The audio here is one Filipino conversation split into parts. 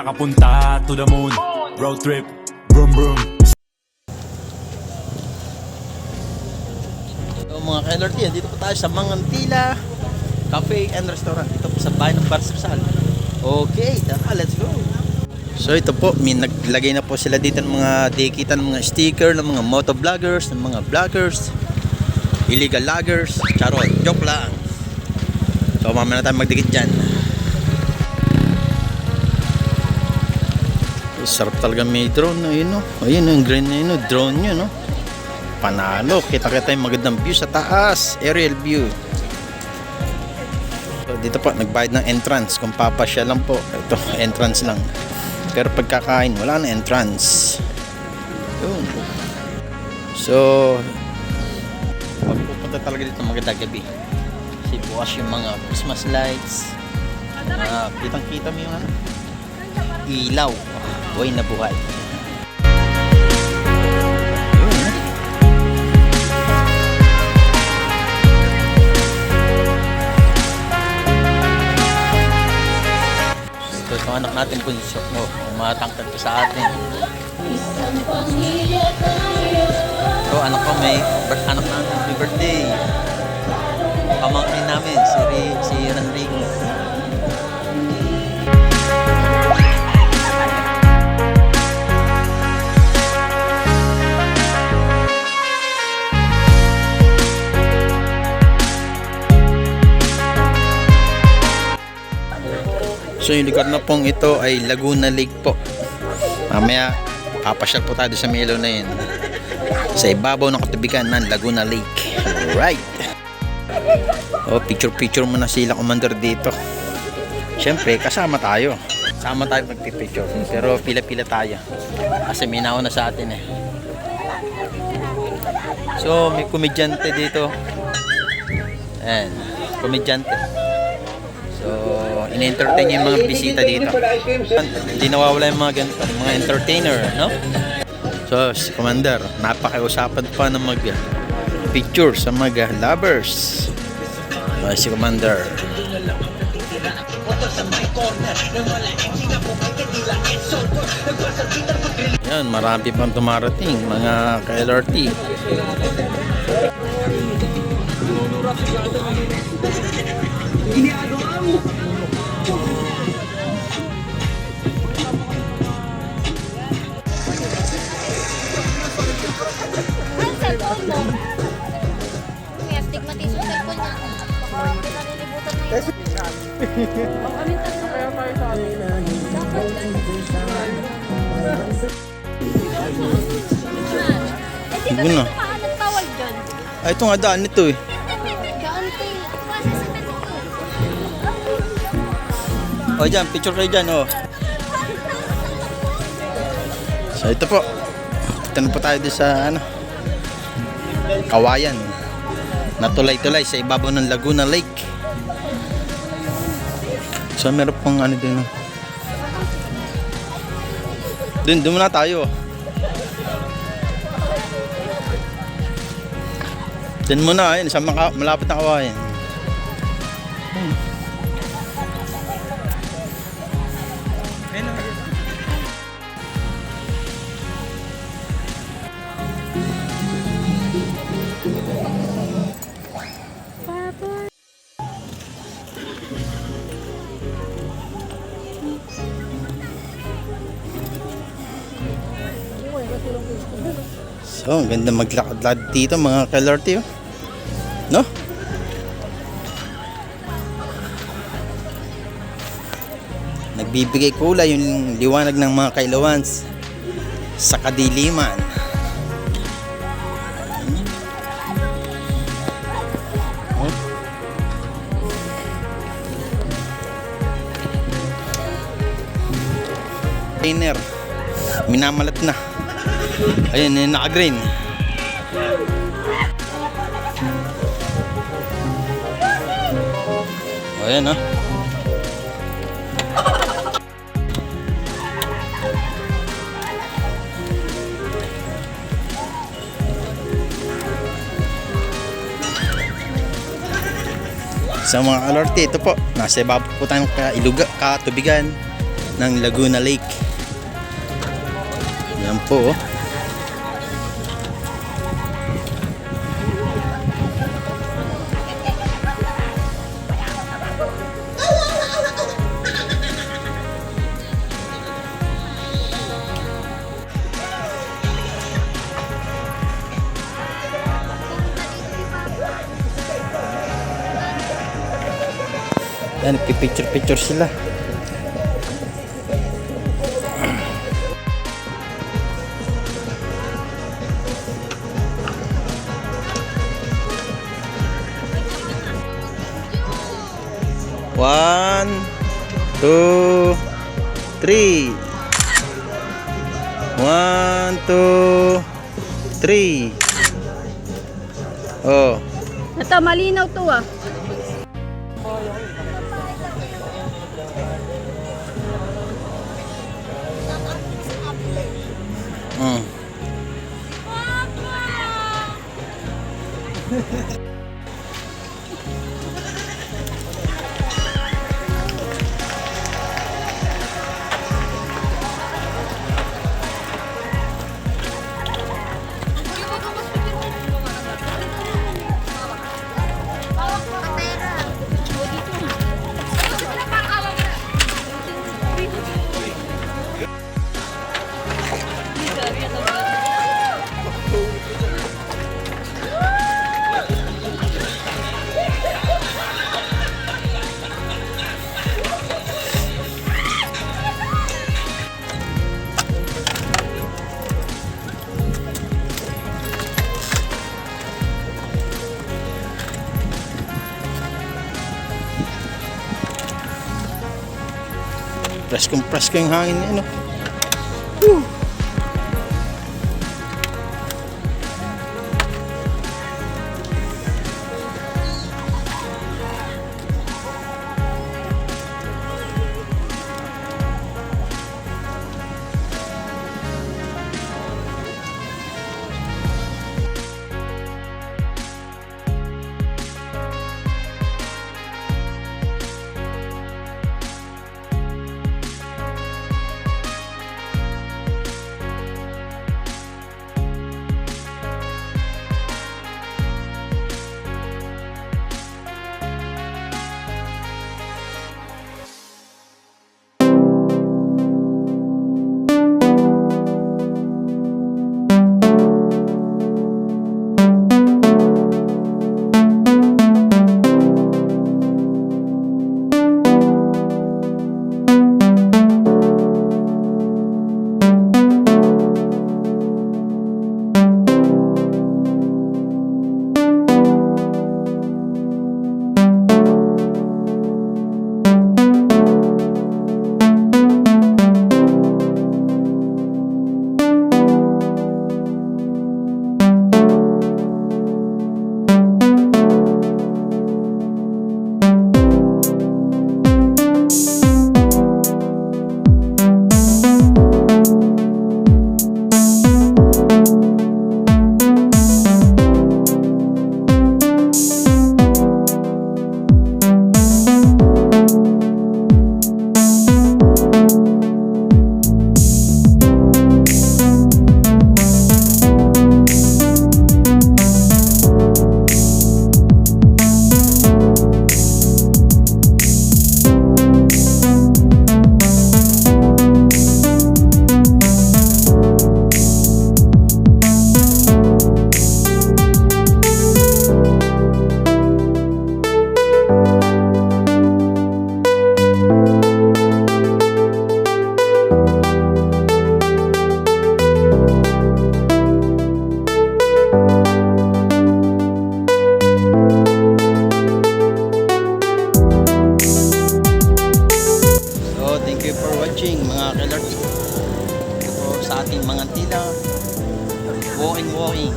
Saka punta to the moon Road trip Vroom vroom So mga ka-LRT, dito po tayo sa Mangantila Cafe and Restaurant. Dito po sa bahay ng Barsasal. Okay, tara, let's go. So ito po, may naglagay na po sila dito ng mga dikitan ng mga sticker ng mga motovloggers, ng mga vloggers, illegal loggers, charot, joke lang. So mamaya na tayo magdikit dyan. Sarap talaga may drone, ayun no. Ayun yung green na yun, no. drone yun no. Panalo, kita-kita yung magandang view sa taas, aerial view. So, dito po, nagbayad ng entrance. Kung papasya lang po, ito, entrance lang. Pero pagkakain, wala na entrance. Yun. So, pagpupunta talaga dito maganda gabi. Kasi bukas yung mga Christmas lights. Mga kitang-kita mo yung ano, ilaw. Buhay na buhay. So, itong anak natin bunso, no, umatangkad pa sa atin. So, anak ko may, anak namin, may birthday. Pamangkin namin, si, Ri, si Enrico. So yung lugar na pong ito ay Laguna Lake po. Mamaya papasyal po tayo sa Milo na yun. Sa ibabaw ng katubigan ng Laguna Lake. Alright. Oh, picture picture muna sila commander dito. Siyempre, kasama tayo. Kasama tayo magpipicture. Pero pila-pila tayo. Kasi may nauna sa atin eh. So, may komedyante dito. Ayan, komedyante. So, in-entertain niya yung mga bisita dito. Hindi nawawala yung mga ganito, mga entertainer, no? So, si Commander, napakiusapan pa ng mag picture sa mga lovers. So, si Commander. Yan, marami pang tumarating, mga ka-LRT. Ang cellphone mo. May astigmatism sa cellphone niya. Baka pinalilibutan na tatlo. Kaya tayo amin. Eh, di ba nagpapaalat bawal dyan? Ay, ito nga daan nito eh. O dyan, picture kayo dyan, oh. So ito po. Na po tayo doon sa ano, Kawayan. Natulay-tulay sa ibabaw ng Laguna Lake. So meron pong ano din. Doon, doon muna tayo. Doon muna, ayun, sa malapit na kawayan. So, ang ganda maglakad-lakad dito mga kalorty. Oh. No? Nagbibigay kulay yung liwanag ng mga kailawans sa kadiliman. Trainer. Minamalat na. Ayun, yung naka-green. Ayan ha. Sa mga alerte, ito po, nasa ibabaw po tayong kailuga, katubigan ng Laguna Lake. Yan po. oh. Yan, nagpipicture-picture sila. One, two, three. One, two, three. Oh. Ito, malinaw to ah. Mm. Preskong presko yung hangin ano? So, walking, walking.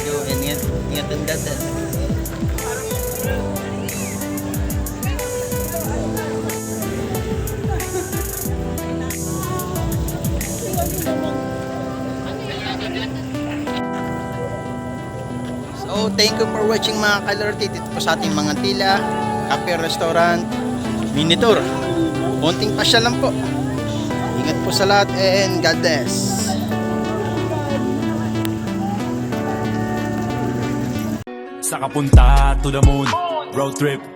So, ingat, ingat ang datan. So, thank you for watching mga kalorti dito po sa ating mga tila, cafe restaurant. mini tour. Konting pasya lang po. Ingat po sa lahat and God bless. Sa kapunta to the moon Road trip